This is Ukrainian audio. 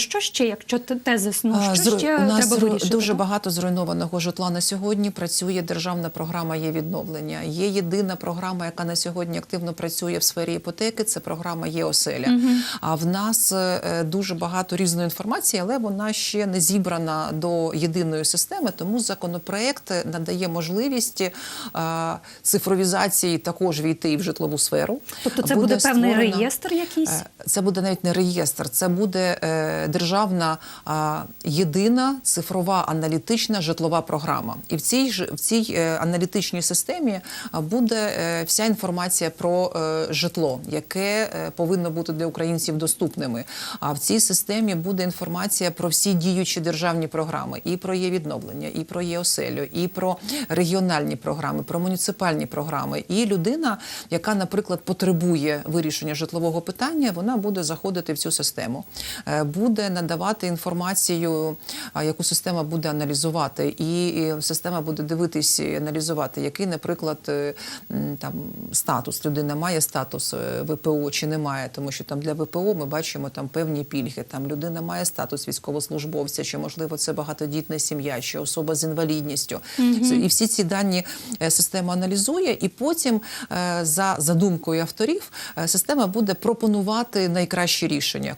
що ще, якщо те- тезисно, що зру- ще у нас треба вирішити? дуже багато зруйнованого житла на сьогодні. Працює державна програма є відновлення. Є єдина програма, яка на сьогодні активно працює в сфері іпотеки. Це програма є оселя. А в нас е, дуже багато різної інформації, але вона ще не зібрана до єдиної системи. Тому законопроект надає можливість е, цифровізації також війти і в житлову сферу. Тобто це буде, певний створена- реєстр якийсь? Це буде навіть не реєстр, це буде е, державна єдина цифрова аналітична житлова програма. І в цій в цій е, аналітичній системі буде е, вся інформація про житло, яке повинно бути для українців доступними. А в цій системі буде інформація про всі діючі державні програми, і про є відновлення, і про є оселю, і про регіональні програми, про муніципальні програми. І людина, яка, наприклад, потребує вирішення житлового питання, вона буде заходити в цю систему, Е, буде надавати інформацію, яку система буде аналізувати, і система буде дивитись, і аналізувати, який, наприклад, е, там статус. Людина має статус е, ВПО чи не має, тому що там для ВПО ми бачимо там певні пільги. Там людина має статус військовослужбовця, чи можливо це багатодітна сім'я, чи особа з інвалідністю. Це- І всі ці дані система аналізує, і потім, за задумкою авторів, система буде пропонувати найкращі рішення.